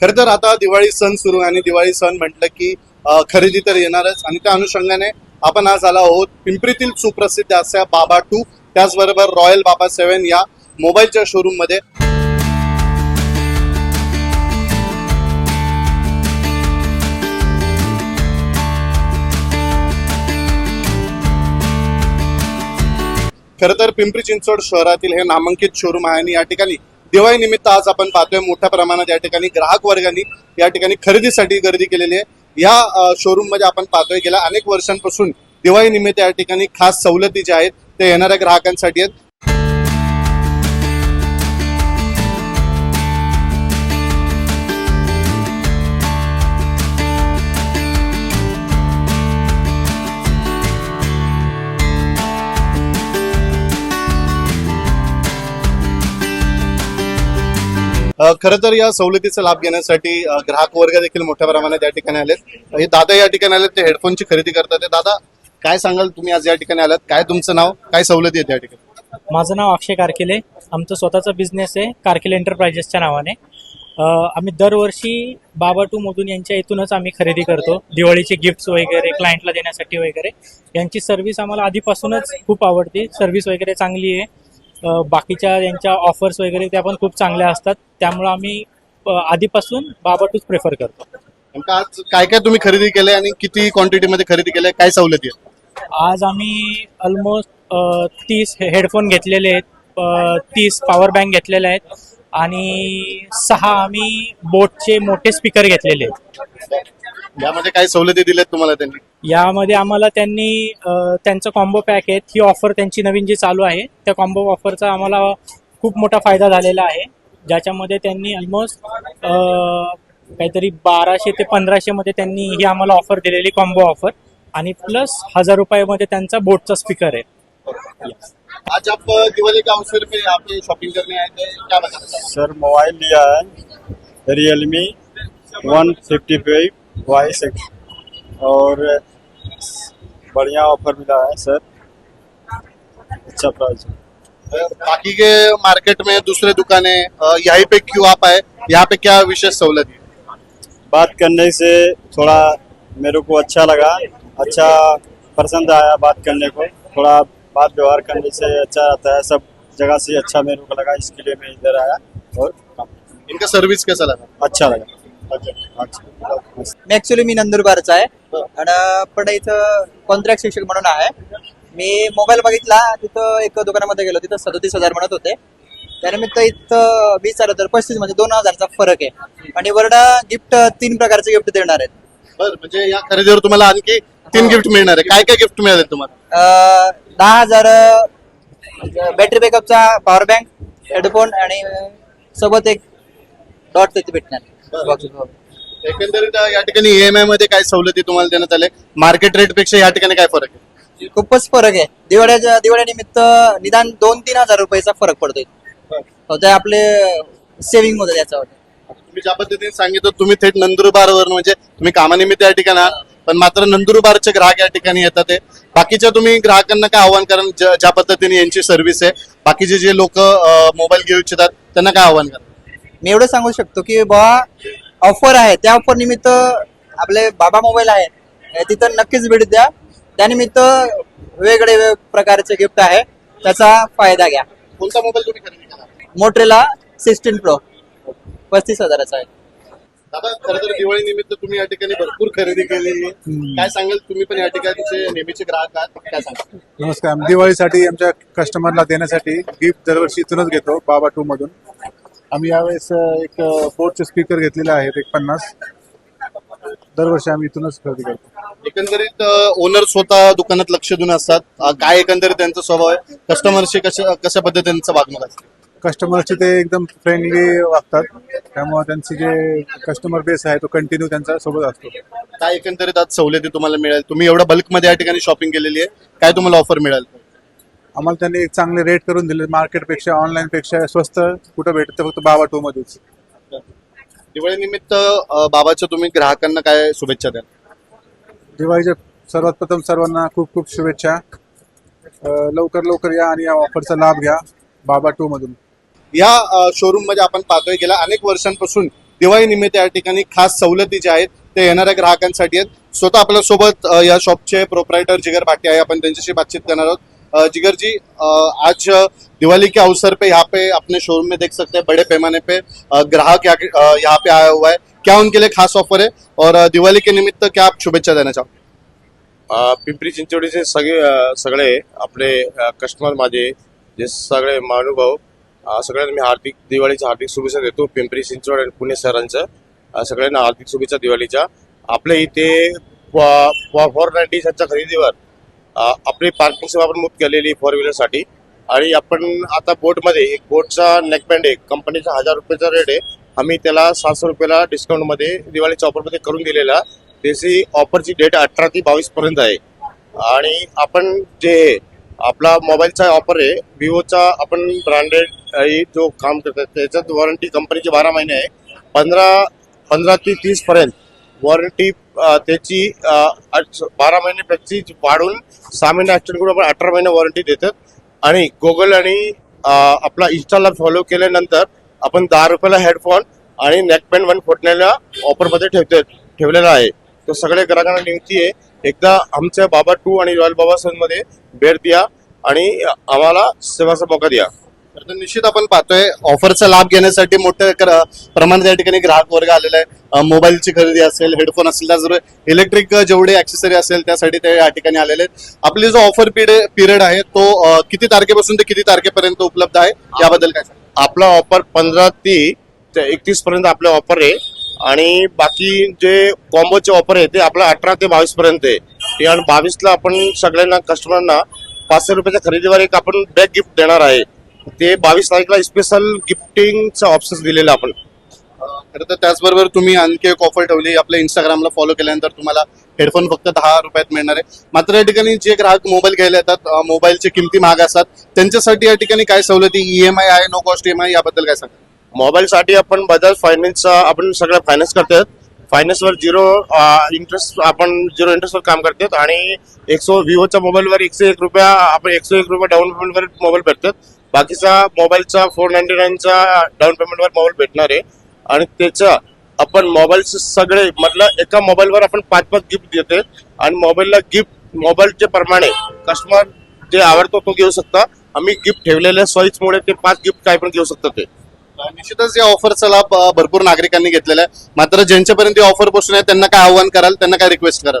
खरं तर आता दिवाळी सण सुरू आणि दिवाळी सण म्हटलं की खरेदी तर येणारच. आणि त्या अनुषंगाने आपण आज आला आहोत पिंपरीतील सुप्रसिद्ध अशा बाबा टू त्याचबरोबर रॉयल बाबा सेव्हन या मोबाईलच्या शोरूममध्ये. खरं तर पिंपरी चिंचवड शहरातील हे नामांकित शोरूम आहे आणि या ठिकाणी दिवाळी निमित्त आज आपण पाहतोय मोठ्या प्रमाणात या ठिकाणी ग्राहक वर्गाने या ठिकाणी खरेदीसाठी गर्दी केलेली आहे. या शोरूममध्ये आपण पाहतोय गेल्या अनेक वर्षांपासून दिवाळी निमित्त या ठिकाणी खास सवलती ज्या आहेत ते येणाऱ्या ग्राहकांसाठी आहेत. खरं तर या सवलतीचा लाभ घेण्यासाठी ग्राहक वर्ग देखील मोठ्या प्रमाणात या ठिकाणी आलेत. हे दादा या ठिकाणी आलेत ते हेडफोनची खरेदी करतात. ते दादा काय सांगाल तुम्ही आज या ठिकाणी आलात? काय तुमचं नाव? काय सवलती आहेत या ठिकाणी? माझं नाव अक्षय कारकिले. आमचं स्वतःचा बिझनेस आहे कारकिले एंटरप्राइजेसच्या नावाने. आम्ही दरवर्षी बाबा टू मोदून यांच्या इथूनच आम्ही खरेदी करतो. दिवाळीचे गिफ्ट्स वगैरे क्लायंटला देण्यासाठी वगैरे. यांची सर्व्हिस आम्हाला आधीपासूनच खूप आवडते. सर्व्हिस वगैरे चांगली आहे. बाकीच्या यांच्या ऑफर्स वगैरे त्या पण खूप चांगल्या असतात. त्यामुळं आम्ही आधीपासून बाबा टूच प्रेफर करतो. नेमकं आज काय काय तुम्ही खरेदी केले आणि किती क्वांटिटी मध्ये खरेदी केले? काय सवलती आहेत? आज आम्ही ऑलमोस्ट तीस हेडफोन घेतलेले आहेत. तीस पॉवर बँक घेतलेले आहेत. आणि सहा आम्ही बोटचे मोठे स्पीकर घेतलेले आहेत. यामध्ये काय सवलती दिल्यात तुम्हाला त्यांनी? यामध्ये आम्हाला त्यांनी अ, त्यांचं कॉम्बो पॅक आहेत ही ऑफर त्यांची नवीन जी चालू आहे त्या कॉम्बो ऑफरचा आम्हाला खूप मोठा फायदा झालेला आहे. ज्याच्यामध्ये त्यांनी ऑलमोस्ट काहीतरी बाराशे ते पंधराशे मध्ये त्यांनी ही आम्हाला ऑफर दिलेली कॉम्बो ऑफर आणि प्लस हजार रुपयामध्ये त्यांचा बोटचा स्पीकर आहे. आज आप दिवाली के अवसर पे आप ये शॉपिंग करने आए थे? क्या बताना? सर मोबाइल लिया है Realme one fifty five six और बढ़िया ऑफ़र मिला है सर अच्छा प्राइस बाकी के मार्केट में दूसरे दुकानें यहीं पे क्यों आप आए? यहाँ पे क्या विशेष सहूलत है? बात करने से थोड़ा मेरे को अच्छा लगा अच्छा पसंद आया बात करने को। थोड़ा बात व्यवहार करने से अच्छा रहता है सब जगह से अच्छा मेरे को लगा इसके लिए मैं इधर आया और इनका सर्विस कैसा लगा? अच्छा लगा। अच्छा मी ऍक्च्युली मी नंदुरबारचा आहे. आणि पण इथं कॉन्ट्रॅक्ट शिक्षक म्हणून आहे. मी मोबाईल बघितला तिथं एक दुकानामध्ये गेलो तिथं सदोतीस हजार म्हणत होते. त्यानिमित्त इथं वीस हजार तर पस्तीस म्हणजे दोन हजारचा फरक आहे. आणि वरडा गिफ्ट तीन प्रकारचे गिफ्ट देणार आहेत. बर म्हणजे या खरेदीवर तुम्हाला आणखी तीन गिफ्ट मिळणार आहे. काय काय गिफ्ट मिळाले तुम्हाला? अं, दहा हजार बॅटरी बॅकअपचा पॉवर बँक हेडफोन आणि सोबत एक डॉट तिथे भेटणार. एकंदरीत या ठिकाणी ईएमआयमध्ये काय सवलती तुम्हाला देण्यात आले? मार्केट रेटपेक्षा या ठिकाणी काय फरक आहे? खूपच फरक आहे. दिवाळ्याच्या दिवाळीनिमित्त निदान दोन तीन हजार रुपयाचा फरक पडतोय. हो, ते आपले सेव्हिंग होतं त्याच्यावर. तुम्ही ज्या पद्धतीने सांगितलं तुम्ही थेट नंदुरबारवर म्हणजे तुम्ही कामानिमित्त या ठिकाणी आहात, पण मात्र नंदुरबारचे ग्राहक या ठिकाणी येतात आहे बाकीच्या तुम्ही ग्राहकांना काय आव्हान करा ज्या ज्या पद्धतीने यांची सर्व्हिस आहे. बाकीचे जे लोक मोबाईल घेऊ इच्छितात त्यांना काय आव्हान करा मी एवढं सांगू शकतो की बाबा ऑफर आहे. त्या ऑफर निमित्त आपले बाबा मोबाईल आहे तिथं नक्कीच भेट द्या. त्यानिमित्त वेगळे वेगळे प्रकारचे गिफ्ट आहे. त्याचा फायदा घ्या. कोणता मोबाईल तुम्ही खरेदी करा मोटरेला सिक्स्टीन प्रो. पस्तीस हजाराचा आहे. दादा खरं तर दिवाळी निमित्त तुम्ही या ठिकाणी भरपूर खरेदी केलेली आहे काय सांगाल? तुम्ही पण या ठिकाणचे नेहमीचे ग्राहक आहात. काय सांगाल? नमस्कार. दिवाळीसाठी आमच्या कस्टमरला देण्यासाठी गिफ्ट दरवर्षी इथूनच घेतो बाबा टू मधून. आम्ही यावेळेस एक बोटचे स्पीकर घेतलेले आहेत एक पन्नास. दरवर्षी आम्ही इथूनच खरेदी करतो. एकंदरीत ओनर स्वतः दुकानात लक्ष देऊन असतात. अ, काय एकंदरीत त्यांचा स्वभाव आहे? कस्टमरशी कशा कशा पद्धतीचं वागणूक असते? कस्टमरचे ते एकदम फ्रेंडली वागतात. त्यामुळे त्यांचे जे कस्टमर बेस आहे तो कंटिन्यू त्यांच्यासोबत असतो. काय एकंदरीत आज सवलती तुम्हाला मिळेल? तुम्ही एवढ्या बल्कमध्ये या ठिकाणी शॉपिंग केलेली आहे. काय तुम्हाला ऑफर मिळेल? आम्हाला त्यांनी एक चांगले रेट करून दिले मार्केटपेक्षा ऑनलाईन पेक्षा स्वस्त कुठं भेटतं फक्त बाबा टू मध्येच. दिवाळी निमित्त बाबाच्या तुम्ही ग्राहकांना काय शुभेच्छा द्याल? दिवाळीच्या सर्वात प्रथम सर्वांना खूप खूप शुभेच्छा. अ, लवकर लवकर या आणि या ऑफरचा लाभ घ्या बाबा टू मधून. या शोरूममध्ये आपण पाहतोय गेल्या अनेक वर्षांपासून दिवाळी निमित्त या ठिकाणी खास सवलती ज्या आहेत ते येणाऱ्या ग्राहकांसाठी आहेत. स्वतः आपल्यासोबत अ, या शॉपचे प्रोप्रायटर जिगर भाटी आहे आपण त्यांच्याशी बातचीत करणार आहोत. जिगर जी आज दिवाली के अवसर पे यहाँ पे अपने शोरूम में देख सकते हैं बड़े पैमाने पे ग्राहक यहाँ यहाँ पे आया हुआ है। क्या उनके लिए खास ऑफर है? और दिवाली के निमित्त क्या आप शुभेच्छा देना चाहो पिंपरी चिंचवडीचे सगळे सगळे आपले कस्टमर माझे जे सगळे महानुभाव सगळ्यांना मी हार्दिक दिवाळीच्या हार्दिक शुभेच्छा देतो पिंपरी चिंचवड आणि पुणे शहरांचं. सगळ्यांना हार्दिक शुभेच्छा दिवाळीच्या. आपल्या इथे फोर नाईन्टीच्या खरेदीवर आपली पार्किंग सेवा आपण मुक्त केलेली फोर व्हीलरसाठी आणि आपण आता बोटमध्ये एक बोटचा नेकबँड आहे. कंपनीचा हजार रुपयाचा रेट आहे. आम्ही त्याला सातशे रुपयाला डिस्काउंटमध्ये दिवाळीच्या ऑफरमध्ये करून दिलेला. त्याची ऑफरची डेट अठरा ते बावीस पर्यंत आहे. आणि आपण जे आपला मोबाईलचा ऑफर आहे विवोचा आपण ब्रँडेड जो काम करतात त्याच्यात वॉरंटी कंपनीची बारा महिने आहे. पंधरा पंधरा ते तीसपर्यंत वॉरंटी त्याची अ, बारा महिन्यापेक्षा वाढून सहा महिने ऍक्शन करून आपण अठरा महिने वॉरंटी देतात. आणि गुगल आणि आपला इन्स्टाला फॉलो केल्यानंतर आपण दहा रुपयाला हेडफोन आणि नेकबँड वन फोटण्याला ऑफरमध्ये ठेवतो ठेवलेला आहे. तो सगळ्या ग्राहकांना विनंती आहे एकदा आमच्या बाबा टू आणि रॉयल बाबा सनमध्ये भेट द्या आणि आम्हाला सेवाचा मौका द्या. निश्चित आपण पाहतोय ऑफरचा लाभ घेण्यासाठी मोठ्या प्रमाणात या ठिकाणी ग्राहक वर्ग आलेला आहे. मोबाईलची खरेदी असेल हेडफोन असेल त्याचबरोबर इलेक्ट्रिक जेवढे ऍक्सेसरी असेल त्यासाठी ते या ठिकाणी आलेले आहेत. आपली जो ऑफर पिरियड आहे तो किती तारखेपासून ते किती तारखेपर्यंत उपलब्ध आहे? याबद्दल काय आपला ऑफर पंधरा ते एकतीस पर्यंत आपला ऑफर आहे. आणि बाकी जे कॉम्बोचे ऑफर आहे ते आपलं अठरा ते बावीस पर्यंत आहे. आणि बावीसला आपण सगळ्यांना कस्टमरना पाचशे रुपयाच्या खरेदीवर एक आपण बॅग गिफ्ट देणार आहे. ते बावीस तारीखला स्पेशल गिफ्टिंगचा ऑप्शन दिलेला आपण. खरं तर त्याचबरोबर तुम्ही आणखी एक ऑफर ठेवली आपल्या इंस्टाग्रामला फॉलो केल्यानंतर तुम्हाला हेडफोन फक्त दहा रुपयात मिळणार आहे. मात्र या ठिकाणी जे ग्राहक मोबाईल घ्यायला येतात अ, मोबाईलची किमती महाग असतात. त्यांच्यासाठी या ठिकाणी काय सवलती ईएमआय आहे नो कॉस्ट ईएमआय याबद्दल काय सांगा मोबाईलसाठी आपण बजाज फायनान्सचा आपण सगळं फायनान्स करतात फायनान्सवर झिरो इंटरेस्ट आपण झिरो इंटरेस्टवर काम करतात आणि एकशे विवोच्या मोबाईलवर एकशे एक रुपया आपण एकशे एक रुपया डाऊन पेमेंटवर मोबाईल भेटतात बाकीचा मोबाईलचा फोर नाईन्टी नाईनचा डाऊन पेमेंटवर मोबाईल भेटणार आहे. आणि त्याचा आपण मोबाईलचे सगळे म्हटलं एका मोबाईलवर आपण पाच पाच गिफ्ट देते आणि मोबाईलला गिफ्ट मोबाईलच्या प्रमाणे कस्टमर जे आवडतो तो घेऊ शकता. आम्ही गिफ्ट ठेवलेल्या सोयीचमुळे ते पाच गिफ्ट काय पण घेऊ शकतो ते. निश्चितच या ऑफरचा लाभ भरपूर नागरिकांनी घेतलेला आहे. मात्र ज्यांच्यापर्यंत ऑफर पोहोचून आहे त्यांना काय आव्हान कराल? त्यांना काय रिक्वेस्ट कराल?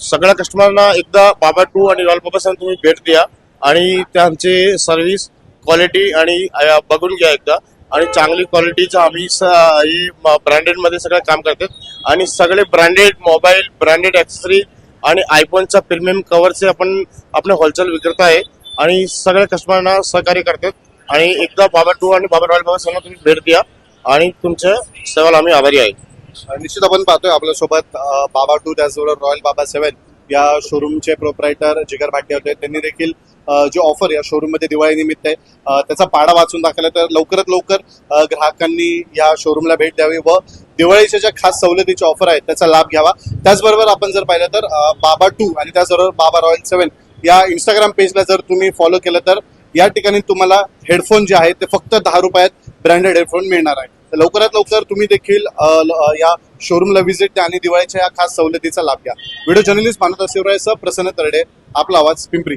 सगळ्या कस्टमरना एकदा बाबा टू आणि रॉयल बाबा तुम्ही भेट द्या. आणि त्यांचे सर्व्हिस क्वालिटी आणि बघून घ्या एकदा. आणि चांगली क्वालिटीचं आम्ही स- ही ब्रँडेडमध्ये सगळं काम करतात आणि सगळे ब्रँडेड मोबाईल ब्रँडेड ॲक्सेसरी आणि आयफोनचा प्रीमियम कवरचे आपण आपले होलसेल विक्रेता आहे. आणि सगळ्या कस्टमरना सहकार्य करतात. आणि एकदा बाबा टू आणि बाबा रॉयल बाबा सगळं तुम्ही भेट द्या. आणि तुमच्या सेवाला आम्ही आभारी आहे. निश्चित आपण पाहतोय आपल्यासोबत बाबा टू त्याचबरोबर रॉयल बाबा सेवन या शोरूमचे प्रोपरायटर जिगर भाटी होते. त्यांनी देखील जो ऑफर या शोरूममध्ये दिवाळी निमित्त आहे त्याचा पाडा वाचून दाखवला तर लवकरात लवकर ग्राहकांनी या शोरूमला भेट द्यावी व दिवाळीच्या ज्या खास सवलतीचे ऑफर आहेत त्याचा लाभ घ्यावा. त्याचबरोबर आपण जर पाहिलं तर बाबा टू आणि त्याचबरोबर बाबा रॉयल सेवन या इंस्टाग्राम पेजला जर तुम्ही फॉलो केलं तर या ठिकाणी तुम्हाला हेडफोन जे आहेत ते फक्त दहा रुपयात ब्रँडेड हेडफोन मिळणार आहे. तर लवकरात लवकर तुम्ही देखील या शोरूमला व्हिजिट द्या आणि दिवाळीच्या या खास सवलतीचा लाभ घ्या. व्हिडिओ जर्नलिस्ट मानता शिवराय सह प्रसन्न तरडे आपला आवाज पिंपरी.